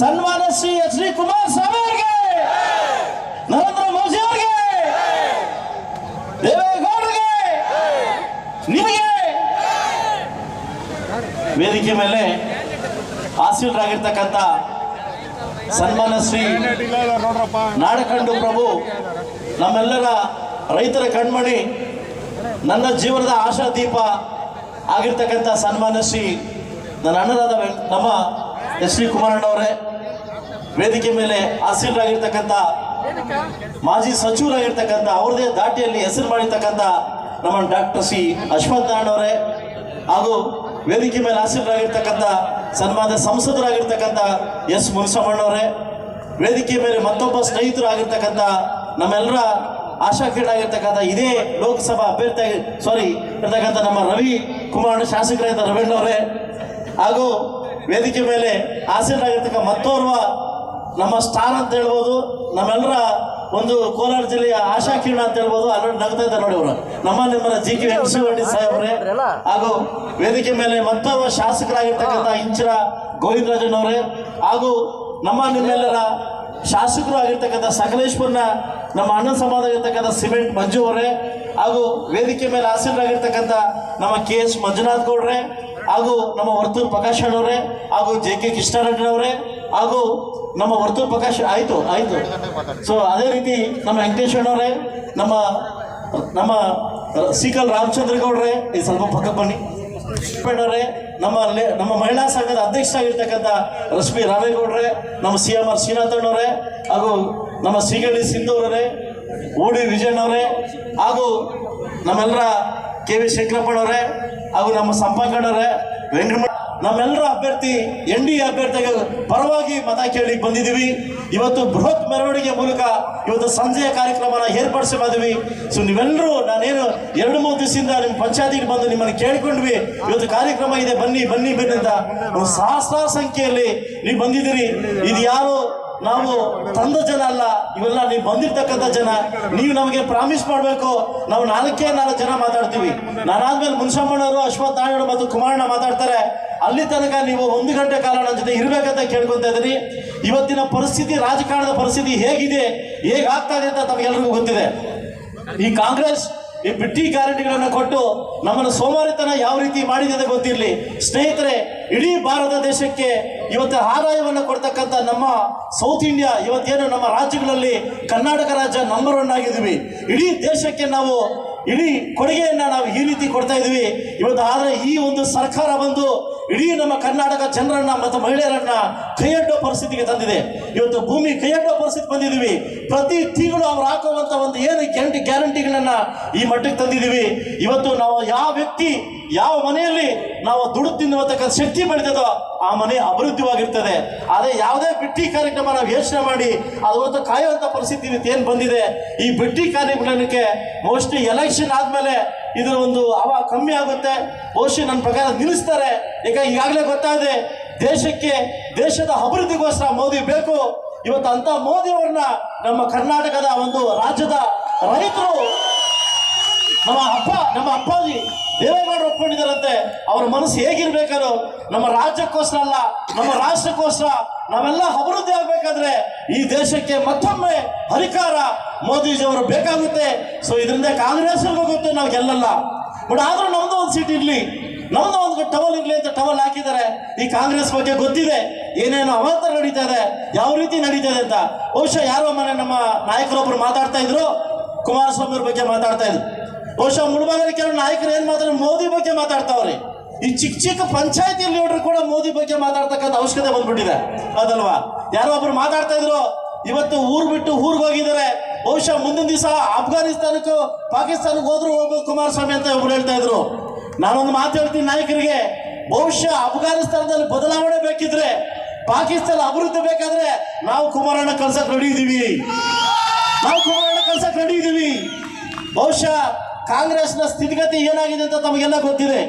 ಸನ್ಮಾನ Shri H D Kumaraswamy ಅವರಿಗೆ, ನರೇಂದ್ರ ಮೋದಿ ಅವರಿಗೆ, ದೇವೇಗೌಡರಿಗೆ, ನಿಮಗೆ ವೇದಿಕೆ ಮೇಲೆ ಆಸೀನರಾಗಿರ್ತಕ್ಕಂಥ ಸನ್ಮಾನ ಶ್ರೀ ನಾಡಕಂಡು ಪ್ರಭು, ನಮ್ಮೆಲ್ಲರ ರೈತರ ಕಣ್ಮಣಿ, ನನ್ನ ಜೀವನದ ಆಶಾ ದೀಪ ಆಗಿರ್ತಕ್ಕಂಥ ಸನ್ಮಾನ ಶ್ರೀ ನನ್ನ ಅಣ್ಣನಾದ ನಮ್ಮ ಎಸ್ ಡಿ ಕುಮಾರಣ್ಣವರೇ, ವೇದಿಕೆ ಮೇಲೆ ಆಸೀನರಾಗಿರ್ತಕ್ಕಂಥ ಮಾಜಿ ಸಚಿವರಾಗಿರ್ತಕ್ಕಂಥ, ಅವ್ರದೇ ದಾಟಿಯಲ್ಲಿ ಹೆಸರು ಮಾಡಿರ್ತಕ್ಕಂಥ ನಮ್ಮ ಡಾಕ್ಟರ್ ಸಿ ಅಶ್ವಥ್ ನಾರಾಯಣವರೇ, ಹಾಗೂ ವೇದಿಕೆ ಮೇಲೆ ಆಸೀನರಾಗಿರ್ತಕ್ಕಂಥ ಸನ್ಮಾನ ಸಂಸದರಾಗಿರ್ತಕ್ಕಂಥ ಎಸ್ ಮುನಿಸಮ್ಮಣ್ಣವರೇ, ವೇದಿಕೆ ಮೇಲೆ ಮತ್ತೊಬ್ಬ ಸ್ನೇಹಿತರು ಆಗಿರ್ತಕ್ಕಂಥ ನಮ್ಮೆಲ್ಲರ ಆಶಾಕೀಡಾಗಿರ್ತಕ್ಕಂಥ ಇದೇ ಲೋಕಸಭಾ ಅಭ್ಯರ್ಥಿ ಸಾರಿ ಇರ್ತಕ್ಕಂಥ ನಮ್ಮ ರವಿ ಕುಮಾರ್ ಶಾಸಕರಾದ ರವೀಣ್ಣವರೇ ಹಾಗೂ ವೇದಿಕೆ ಮೇಲೆ ಆಸೀನಾಗಿರ್ತಕ್ಕ ಮತ್ತೋರ್ವ ನಮ್ಮ ಸ್ಟಾರ್ ಅಂತ ಹೇಳ್ಬೋದು, ನಮ್ಮೆಲ್ಲರ ಒಂದು ಕೋಲಾರ ಜಿಲ್ಲೆಯ ಆಶಾ ಕಿರಣ ಅಂತ ಹೇಳ್ಬೋದು ಅಲ್ಲಿ ನಗ್ತಾ ಇದ್ದಾರೆ ನೋಡಿ ಅವರು ನಮ್ಮ ನಿಮ್ಮ ಜಿ ಕೆ ವೆಂಕಟೇಶ್ವರ ಸಾಹೇಬ್ರೆ ಹಾಗೂ ವೇದಿಕೆ ಮೇಲೆ ಮತ್ತೊಬ್ಬ ಶಾಸಕರಾಗಿರ್ತಕ್ಕಂಥ ಇಂಚಿರ ಗೋವಿಂದರಾಜನವರೇ ಹಾಗೂ ನಮ್ಮ ನಿಮ್ಮೆಲ್ಲರ ಶಾಸಕರು ಆಗಿರ್ತಕ್ಕಂಥ ಸಕಲೇಶ್ವರನ ನಮ್ಮ ಅಣ್ಣ ಸಮಾಜ ಆಗಿರ್ತಕ್ಕಂಥ ಸಿಮೆಂಟ್ ಮಂಜು ಅವರೇ ಹಾಗೂ ವೇದಿಕೆ ಮೇಲೆ ಆಸೀನರಾಗಿರ್ತಕ್ಕಂಥ ನಮ್ಮ ಕೆ ಎಸ್ ಮಂಜುನಾಥ್ ಗೌಡ್ರೆ ಹಾಗೂ ನಮ್ಮ ವರ್ತೂರ್ ಪ್ರಕಾಶ್ ಅವರೇ ಹಾಗೂ ಜೆ ಕೆ ಕೃಷ್ಣಾರೆಡ್ಡಿನವರೇ ಹಾಗೂ ನಮ್ಮ ವರ್ತೂರ್ ಪ್ರಕಾಶ್ ಆಯಿತು ಆಯಿತು. ಸೊ ಅದೇ ರೀತಿ ನಮ್ಮ ವೆಂಕಟೇಶ್ ಅವರೇ ನಮ್ಮ ನಮ್ಮ ಸಿಕಲ್ ರಾಮಚಂದ್ರ ಗೌಡ್ರೆ ಇದು ಸ್ವಲ್ಪ ಪಕ್ಕ ಬನ್ನಿ. ಅವರೇ, ನಮ್ಮ ನಮ್ಮ ಮಹಿಳಾ ಸಂಘದ ಅಧ್ಯಕ್ಷರಾಗಿರ್ತಕ್ಕಂಥ ರಶ್ಮಿ ರಾಮೇಗೌಡ್ರೆ, ನಮ್ಮ ಸಿ ಎಂ ಆರ್ ಶ್ರೀನಾಥಣ್ಣವರೇ ಹಾಗೂ ನಮ್ಮ ಶ್ರೀಗಳಿ ಸಿಂಧೂರವರೇ ವಿಜಯ್ ವಿಜಯಣ್ಣವರೇ, ಹಾಗೂ ನಮ್ಮೆಲ್ಲರ ಕೆ ವಿ ಶಂಕರಪ್ಪನವರೇ ಹಾಗೂ ನಮ್ಮ ಸಂಪಂಗಣ್ಣವರೇ ವೆಂಕಟರಮಣ ನಮ್ಮೆಲ್ಲರ ಅಭ್ಯರ್ಥಿ, ಎನ್ ಡಿ ಅಭ್ಯರ್ಥಿಗೆ ಪರವಾಗಿ ಮತ ಕೇಳಿ ಬಂದಿದ್ದೀವಿ. ಇವತ್ತು ಬೃಹತ್ ಮೆರವಣಿಗೆ ಮೂಲಕ ಇವತ್ತು ಸಂಜೆಯ ಕಾರ್ಯಕ್ರಮನ ಏರ್ಪಡಿಸಿ ಬಂದ್ವಿ ಸೊ ನೀವೆಲ್ಲರೂ ನಾನೇನು ಎರಡು ಮೂರು ದಿವಸದಿಂದ ನಿಮ್ಮ ಪಂಚಾಯತಿಗೆ ಬಂದು ನಿಮ್ಮನ್ನು ಕೇಳಿಕೊಂಡ್ವಿ. ಇವತ್ತು ಕಾರ್ಯಕ್ರಮ ಇದೆ, ಬನ್ನಿ ಬನ್ನಿ ಬನ್ನಿ ಅಂತ. ಸಹಸ್ರ ಸಂಖ್ಯೆಯಲ್ಲಿ ನೀವು ಬಂದಿದ್ದೀರಿ. ಇದು ಯಾರು ನಾವು ತಂದ ಜನ ಅಲ್ಲ, ಇವೆಲ್ಲ ನೀವು ಬಂದಿರ್ತಕ್ಕಂಥ ಜನ. ನೀವು ನಮಗೆ ಪ್ರಾಮಿಸ್ ಮಾಡಬೇಕು. ನಾವು ನಾಲ್ಕೇ ನಾಲ್ಕು ಜನ ಮಾತಾಡ್ತೀವಿ. ನಾನಾದ್ಮೇಲೆ ಮುನ್ಸಮ್ಮಣ್ಣವರು ಅಶ್ವಥ್ ನಾರಾಯಣ ಮತ್ತು ಕುಮಾರಣ್ಣ ಮಾತಾಡ್ತಾರೆ. ಅಲ್ಲಿ ತನಕ ನೀವು ಒಂದು ಗಂಟೆ ಕಾಲ ನನ್ನ ಜೊತೆ ಇರಬೇಕಂತ ಕೇಳ್ಕೊತಾ ಇದ್ದೀನಿ. ಇವತ್ತಿನ ಪರಿಸ್ಥಿತಿ, ರಾಜಕಾರಣದ ಪರಿಸ್ಥಿತಿ ಹೇಗಿದೆ, ಹೇಗಾಗ್ತಾ ಇದೆ ಅಂತ ತಮಗೆಲ್ಲರಿಗೂ ಗೊತ್ತಿದೆ. ಈ ಕಾಂಗ್ರೆಸ್ ಈ ಬಿಟ್ಟಿ ಗ್ಯಾರಂಟಿಗಳನ್ನು ಕೊಟ್ಟು ನಮ್ಮನ್ನು ಸೋಮಾರಿತನ ಯಾವ ರೀತಿ ಮಾಡಿದೆ ಅಂತ ಗೊತ್ತಿರಲಿ. ಸ್ನೇಹಿತರೆ, ಇಡೀ ಭಾರತ ದೇಶಕ್ಕೆ ಇವತ್ತು ಆದಾಯವನ್ನು ಕೊಡ್ತಕ್ಕಂಥ ನಮ್ಮ ಸೌತ್ ಇಂಡಿಯಾ ಇವತ್ತೇನು ನಮ್ಮ ರಾಜ್ಯಗಳಲ್ಲಿ ಕರ್ನಾಟಕ ರಾಜ್ಯ ನಂಬರ್ ಒನ್ ಆಗಿದ್ದೀವಿ. ಇಡೀ ದೇಶಕ್ಕೆ ನಾವು ಇಡೀ ಕೊಡುಗೆಯನ್ನು ನಾವು ಈ ರೀತಿ ಕೊಡ್ತಾ ಇದ್ದೀವಿ. ಇವತ್ತು ಆದರೆ ಈ ಒಂದು ಸರ್ಕಾರ ಬಂದು ಇಡೀ ನಮ್ಮ ಕರ್ನಾಟಕ ಜನರನ್ನ ಮತ್ತು ಮಹಿಳೆಯರನ್ನ ಕೈಯಡ್ಡೋ ಪರಿಸ್ಥಿತಿಗೆ ತಂದಿದೆ. ಇವತ್ತು ಭೂಮಿ ಕೈಯಡ್ಡೋ ಪರಿಸ್ಥಿತಿ ಬಂದಿದ್ದೀವಿ. ಪ್ರತಿ ತಿಂಗಳು ಅವ್ರು ಹಾಕುವಂತ ಒಂದು ಏನು ಗ್ಯಾರಂಟಿ ಗ್ಯಾರಂಟಿಗಳನ್ನ ಈ ಮಟ್ಟಕ್ಕೆ ತಂದಿದ್ದೀವಿ. ಇವತ್ತು ನಾವು ಯಾವ ವ್ಯಕ್ತಿ, ಯಾವ ಮನೆಯಲ್ಲಿ ನಾವು ದುಡ್ಡು ತಿನ್ನುವಂತಕ್ಕಂಥ ಶಕ್ತಿ ಬೆಳೆದೋ ಆ ಮನೆ ಅಭಿವೃದ್ಧಿವಾಗಿರ್ತದೆ. ಆದರೆ ಯಾವುದೇ ಬಿಟ್ಟಿ ಕಾರ್ಯಕ್ರಮ ನಾವು ಯೋಚನೆ ಮಾಡಿ ಅದು ಒಂದು ಪರಿಸ್ಥಿತಿ ಏನು ಬಂದಿದೆ. ಈ ಬಿಟ್ಟಿ ಕಾರ್ಯಕ್ರಮಕ್ಕೆ ಮೋಸ್ಟ್ಲಿ ಎಲೆಕ್ಷನ್ ಆದ್ಮೇಲೆ ಇದರ ಒಂದು ಅವ ಕಮ್ಮಿ ಆಗುತ್ತೆ. ಬಹುಶಃ ನನ್ನ ಪ್ರಕಾರ ನಿಲ್ಲಿಸ್ತಾರೆ. ಈಗ ಈಗಾಗಲೇ ಗೊತ್ತಾಗಿದೆ ದೇಶಕ್ಕೆ, ದೇಶದ ಅಭಿವೃದ್ಧಿಗೋಸ್ಕರ ಮೋದಿ ಬೇಕು. ಇವತ್ತು ಅಂತ ಮೋದಿಯವ್ರನ್ನ ನಮ್ಮ ಕರ್ನಾಟಕದ ಒಂದು ರಾಜ್ಯದ ರೈತರು ನಮ್ಮ ಅಪ್ಪ, ನಮ್ಮ ಅಪ್ಪಾಜಿ ದೇವೇಗೌಡರು ಒಪ್ಕೊಂಡಿದ್ದಾರಂತೆ. ಅವರ ಮನಸ್ಸು ಹೇಗಿರ್ಬೇಕಾದ್ರು ನಮ್ಮ ರಾಜ್ಯಕ್ಕೋಸ್ಕರ ಅಲ್ಲ, ನಮ್ಮ ರಾಷ್ಟ್ರಕ್ಕೋಸ್ಕರ ನಾವೆಲ್ಲ ಅಭಿವೃದ್ಧಿ ಆಗ್ಬೇಕಾದ್ರೆ ಈ ದೇಶಕ್ಕೆ ಮತ್ತೊಮ್ಮೆ ಅಧಿಕಾರ ಮೋದಿಜಿಯವರು ಬೇಕಾಗುತ್ತೆ. ಸೊ ಇದರಿಂದ ಕಾಂಗ್ರೆಸ್ ಗೊತ್ತು ನಾವು ಗೆಲ್ಲಲ್ಲ. ಬಟ್ ಆದ್ರೂ ನಮ್ದು ಒಂದು ಸೀಟ್ ಇರಲಿ. ನಮ್ದು ಒಂದು ಟವಲ್ ಇರಲಿ ಅಂತ ಟವಲ್ ಹಾಕಿದ್ದಾರೆ. ಈ ಕಾಂಗ್ರೆಸ್ ಬಗ್ಗೆ ಗೊತ್ತಿದೆ. ಏನೇನು ಅವಾಂತರ ನಡೀತಾ ಇದೆ. ಯಾವ ರೀತಿ ನಡೀತಾ ಇದೆ ಅಂತ. ಬಹುಶಃ ಯಾರೋ ಮನೆ ನಮ್ಮ ನಾಯಕರೊಬ್ಬರು ಮಾತಾಡ್ತಾ ಇದ್ರು. ಕುಮಾರಸ್ವಾಮಿ ಅವ್ರ ಬಗ್ಗೆ ಮಾತಾಡ್ತಾ ಇದ್ರು. ಬಹುಶಃ ಮುಳುಬಾಗಲ ಕೆಲವು ನಾಯಕರು ಏನು ಮಾತಾಡ್ತಾರೆ? ಮೋದಿ ಬಗ್ಗೆ ಮಾತಾಡ್ತಾವ್ರಿ. ಈ ಚಿಕ್ಕ ಚಿಕ್ಕ ಪಂಚಾಯತಿ ಲೀಡರ್ ಕೂಡ ಮೋದಿ ಬಗ್ಗೆ ಮಾತಾಡ್ತಕ್ಕಂಥ ಅವಶ್ಯಕತೆ ಬಂದ್ಬಿಟ್ಟಿದೆ. ಅದಲ್ವಾ? ಯಾರೋ ಒಬ್ರು ಮಾತಾಡ್ತಾ ಇದ್ರು. ಇವತ್ತು ಊರು ಬಿಟ್ಟು ಊರಿಗೆ ಹೋಗಿದ್ದಾರೆ. ಬಹುಶಃ ಮುಂದಿನ ದಿವಸ ಅಫ್ಘಾನಿಸ್ತಾನಕ್ಕೂ ಪಾಕಿಸ್ತಾನಕ್ಕೆ ಹೋದ್ರು ಹೋಗ್ಬೇಕು ಕುಮಾರಸ್ವಾಮಿ ಅಂತ ಒಬ್ರು ಹೇಳ್ತಾ ಇದ್ರು. ನಾನೊಂದು ಮಾತು ಹೇಳ್ತೀನಿ ನಾಯಕರಿಗೆ, ಬಹುಶಃ ಅಫ್ಘಾನಿಸ್ತಾನದಲ್ಲಿ ಬದಲಾವಣೆ ಬೇಕಿದ್ರೆ, ಪಾಕಿಸ್ತಾನ ಅಭಿವೃದ್ಧಿ ಬೇಕಾದ್ರೆ ನಾವು ಕುಮಾರಣ್ಣ ಕಲ್ಸಕ್ ರೆಡಿ ಇದೀವಿ. ನಾವು ಕುಮಾರಣ್ಣ ಕಲ್ಸಕ್ ರೆಡಿ ಇದೀವಿ. ಬಹುಶಃ ಕಾಂಗ್ರೆಸ್ನ ಸ್ಥಿತಿಗತಿ ಏನಾಗಿದೆ ಅಂತ ತಮಗೆಲ್ಲ ಗೊತ್ತಿದೆ.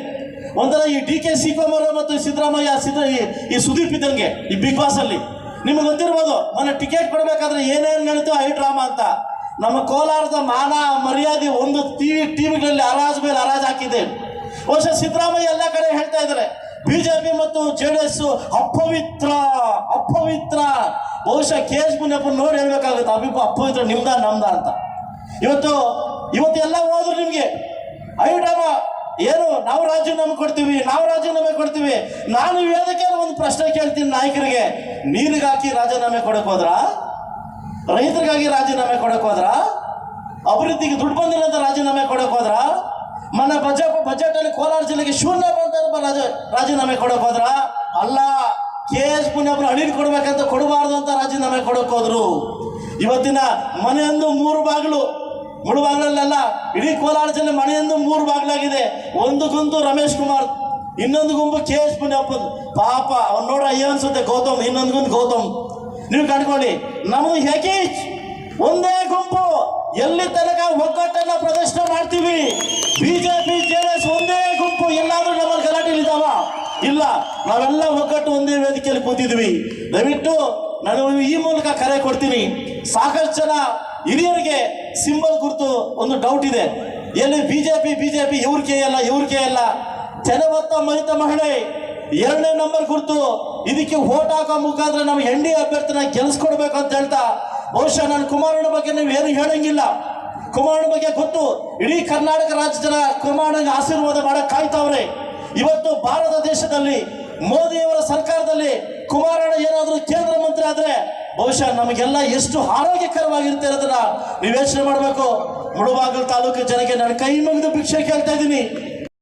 ಒಂಥರ ಈ ಡಿ ಕೆ ಶಿವಕುಮಾರ್ ಮತ್ತು ಸಿದ್ದರಾಮಯ್ಯ, ಸಿದ್ದ ಈ ಸುದೀಪ್ ಇದ್ದಂಗೆ, ಈ ಬಿಗ್ ಬಾಸ್ ಅಲ್ಲಿ. ನಿಮ್ಗೆ ಗೊತ್ತಿರ್ಬೋದು, ಮೊನ್ನೆ ಟಿಕೆಟ್ ಕೊಡಬೇಕಾದ್ರೆ ಏನೇನು ನಡೀತು ಹೈ ಡ್ರಾಮಾ ಅಂತ. ನಮ್ಮ ಕೋಲಾರದ ಮಾನ ಮರ್ಯಾದೆ ಒಂದು ಟಿವಿ ಟಿವಿಗಳಲ್ಲಿ ಅರಾಜ್ ಮೇಲೆ ಹರಾಜ್ ಹಾಕಿದೆ. ವರ್ಷ ಸಿದ್ದರಾಮಯ್ಯ ಎಲ್ಲ ಕಡೆ ಹೇಳ್ತಾ ಇದ್ದಾರೆ, ಬಿಜೆಪಿ ಮತ್ತು ಜೆ ಡಿ ಎಸ್ ಅಪವಿತ್ರ ಅಪವಿತ್ರ. ಬಹುಶಃ ಕೆ ಎಸ್ ಮುನಿಯಪ್ಪ ನೋಡಿ ಹೇಳ್ಬೇಕಾಗುತ್ತೆ ಅಭಿಪ ಅಪವಿತ್ರ ನಿಮ್ದ ನಮ್ದ ಅಂತ. ಇವತ್ತು ಇವತ್ತು ಎಲ್ಲ ಹೋದ್ರು ನಿಮ್ಗೆ. ಐಡಮ ಏನು, ನಾವು ರಾಜೀನಾಮೆ ಕೊಡ್ತೀವಿ, ನಾವು ರಾಜೀನಾಮೆ ಕೊಡ್ತೀವಿ. ನಾನು ಹೇಳೋದಕ್ಕೆ ಒಂದು ಪ್ರಶ್ನೆ ಕೇಳ್ತೀನಿ ನಾಯಕರಿಗೆ. ನೀರಿಗಾಕಿ ರಾಜೀನಾಮೆ ಕೊಡಕ್ ಹೋದ್ರ? ರೈತರಿಗಾಗಿ ರಾಜೀನಾಮೆ ಕೊಡಕ್ ಹೋದ್ರ? ಅಭಿವೃದ್ಧಿಗೆ ದುಡ್ಡು ಬಂದಿಲ್ಲ ಅಂತ ರಾಜೀನಾಮೆ ಕೊಡಕ್ ಹೋದ್ರ? ಮನ ಬಜೆಟ್ ಬಜೆಟ್ ಅಲ್ಲಿ ಕೋಲಾರ ಜಿಲ್ಲೆಗೆ ಶೂನ್ಯ ಬಂತ ರಾಜ, ರಾಜೀನಾಮೆ ಕೊಡಕ್ ಹೋದ್ರ? ಅಲ್ಲ, ಕೆ ಎಸ್ ಪುಣ್ಯಪ್ಪನ ಅಳಿಲ್ ಕೊಡ್ಬೇಕಂತ ಕೊಡಬಾರ್ದು ಅಂತ ರಾಜೀನಾಮೆ ಕೊಡಕ್ ಹೋದ್ರು. ಇವತ್ತಿನ ಮನೆಯೊಂದು ಮೂರು ಬಾಗಿಲು ಮುಳುಬಾಗ್ಲಲ್ಲೆಲ್ಲ ಇಡೀ ಕೋಲಾರ ಜಿಲ್ಲೆ ಮನೆಯೊಂದು ಮೂರು ಬಾಗಿಲಾಗಿದೆ. ಒಂದು ಗುಂಪು ರಮೇಶ್ ಕುಮಾರ್, ಇನ್ನೊಂದು ಗುಂಪು ಕೆ ಎಸ್ ಪಾಪ, ಅವ್ನು ನೋಡ್ರ ಅಯ್ಯೋ ಅನ್ಸುತ್ತೆ, ಗೌತಮ್, ಇನ್ನೊಂದು ಗುಂಪು ಗೌತಮ್. ನೀವು ಕಂಡ್ಕೊಳ್ಳಿ, ನಮ್ದು ಹೇಗೀಚ್ ಒಂದೇ ಗುಂಪು, ಎಲ್ಲಿ ತನಕ ಒಗ್ಗಟ್ಟನ್ನ ಪ್ರದರ್ಶನ ಮಾಡ್ತೀವಿ? ಬಿಜೆಪಿ ಎಸ್ ಒಂದೇ ಗುಂಪು, ಎಲ್ಲಾದ್ರೂ ನಮ್ಮ ಗಲಾಟೆ ಇದ್ದಾವ ಇಲ್ಲ, ನಾವೆಲ್ಲ ಒಗ್ಗಟ್ಟು ಒಂದೇ ವೇದಿಕೆಯಲ್ಲಿ ಕೂತಿದ್ವಿ. ದಯವಿಟ್ಟು ನಾನು ಈ ಮೂಲಕ ಕರೆ ಕೊಡ್ತೀನಿ. ಸಾಕಷ್ಟು ಜನ ಹಿರಿಯರಿಗೆ ಸಿಂಬಲ್ ಕುರಿತು ಒಂದು ಡೌಟ್ ಇದೆ. ಎಲ್ಲಿ ಬಿಜೆಪಿ ಬಿಜೆಪಿ, ಇವ್ರ ಕೈ ಅಲ್ಲ, ಇವ್ರ ಕೈ ಅಲ್ಲ. ಜನವತ್ತ ಮಹಿತ ಮಹಿಳೆ, ಎರಡನೇ ನಂಬರ್ ಗುರುತು. ಇದಕ್ಕೆ ಓಟ್ ಹಾಕೋ ಮುಖಾಂತರ ನಮ್ಮ ಎನ್ ಡಿ ಅಭ್ಯರ್ಥಿನ ಗೆಲ್ಸ್ಕೊಡ್ಬೇಕು ಅಂತ ಹೇಳ್ತಾ, ಬಹುಶಃ ನಾನು ಕುಮಾರಣ್ಣ ಬಗ್ಗೆ ನೀವು ಏನು ಹೇಳಂಗಿಲ್ಲ. ಕುಮಾರಣ್ಣ ಬಗ್ಗೆ ಗೊತ್ತು. ಇಡೀ ಕರ್ನಾಟಕ ರಾಜ್ಯ ಜನ ಕುಮಾರಣ್ಣಗೆ ಆಶೀರ್ವಾದ ಮಾಡಕ್ ಕಾಯ್ತಾವ್ರೆ. ಇವತ್ತು ಭಾರತ ದೇಶದಲ್ಲಿ ಮೋದಿಯವರ ಸರ್ಕಾರದಲ್ಲಿ ಕುಮಾರಣ್ಣ ಏನಾದರೂ ಕೇಂದ್ರ ಮಂತ್ರಿ ಆದ್ರೆ ಬಹುಶಃ ನಮಗೆಲ್ಲ ಎಷ್ಟು ಆರೋಗ್ಯಕರವಾಗಿರುತ್ತೆ ಅನ್ನೋದನ್ನ ನೀವು ಯೋಚನೆ ಮಾಡಬೇಕು. ಮುಳುಬಾಗಿಲು ತಾಲೂಕು ಜನಕ್ಕೆ ನಾನು ಕೈ ಮುಗಿದು ಭಿಕ್ಷೆ ಕೇಳ್ತಾ ಇದ್ದೀನಿ.